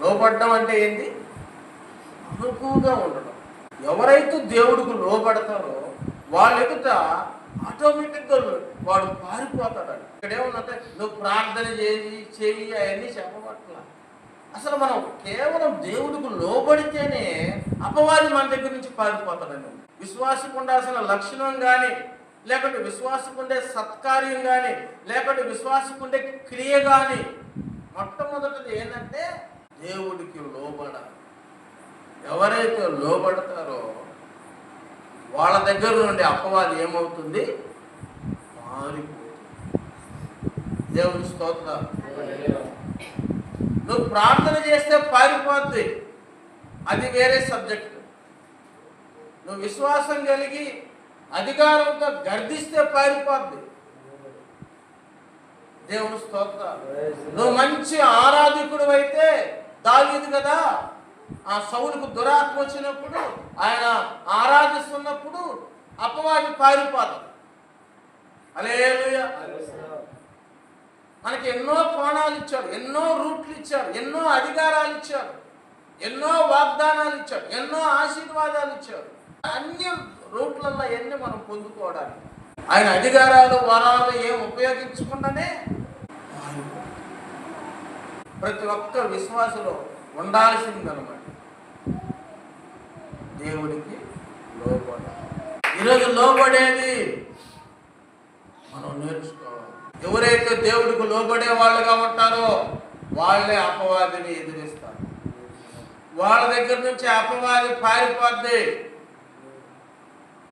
లోపడడం అంటే ఏంటి అనుకువగా ఉండడం. ఎవరైతే దేవుడికి లోబడతారో వాళ్ళ ఎదుట ఆటోమేటిక్గా వాడు పారిపోతాడు. ఇక్కడే ఏమన్నంటే నువ్వు ప్రార్థన చేయి చేయి అవన్నీ చెప్పబట్ల. అసలు మనం కేవలం దేవుడికి లోబడితేనే అపవాది మన దగ్గర నుంచి పారిపోతాడండి. విశ్వాసకు ఉండాల్సిన లక్షణం కానీ లేకుంటే విశ్వాసకుండే సత్కార్యం కానీ లేకుంటే విశ్వాసకుండే క్రియ కానీ మొట్టమొదటిది ఏంటంటే దేవుడికి లోబడాలి. ఎవరైతే లోబడతారో వాళ్ళ దగ్గర నుండి అపవాది ఏమవుతుంది? మారిపోతుంది. దేవుని స్తోత్ర నువ్వు ప్రార్థన చేస్తే పారిపోద్ది. అది వేరే సబ్జెక్ట్. నువ్వు విశ్వాసం కలిగి అధికారంతో గర్దిస్తే పారిపోద్ది. దేవుని స్తోత్ర నువ్వు మంచి ఆరాధకుడు అయితే దావీదు కదా. ఆ సౌలుకు దురాత్మ వచ్చినప్పుడు ఆయన ఆరాధిస్తున్నప్పుడు అపవాది పారిపోతాడు. అలేలుయ మనకి ఎన్నో కోణాలు ఇచ్చాడు ఎన్నో రూట్లు ఇచ్చాడు ఎన్నో అధికారాలు ఇచ్చాడు ఎన్నో వాగ్దానాలు ఇచ్చాడు ఎన్నో ఆశీర్వాదాలు ఇచ్చాడు. అన్ని రూట్లలో ఎన్ని మనం పొందుకోవడానికి? ఆయన అధికారాలు వరాలు ఏం ఉపయోగించకుండానే ప్రతి ఒక్క విశ్వాసలో ఉండాల్సిందనమాట. దేవుడికి లోబడ. ఈరోజు లోబడేది మనం నేర్చుకోవాలి. ఎవరైతే దేవుడికి లోబడే వాళ్ళుగా ఉంటారో వాళ్ళే అపవాదిని ఎదిరిస్తారు. వాళ్ళ దగ్గర నుంచి అపవాది పారిపోద్ది.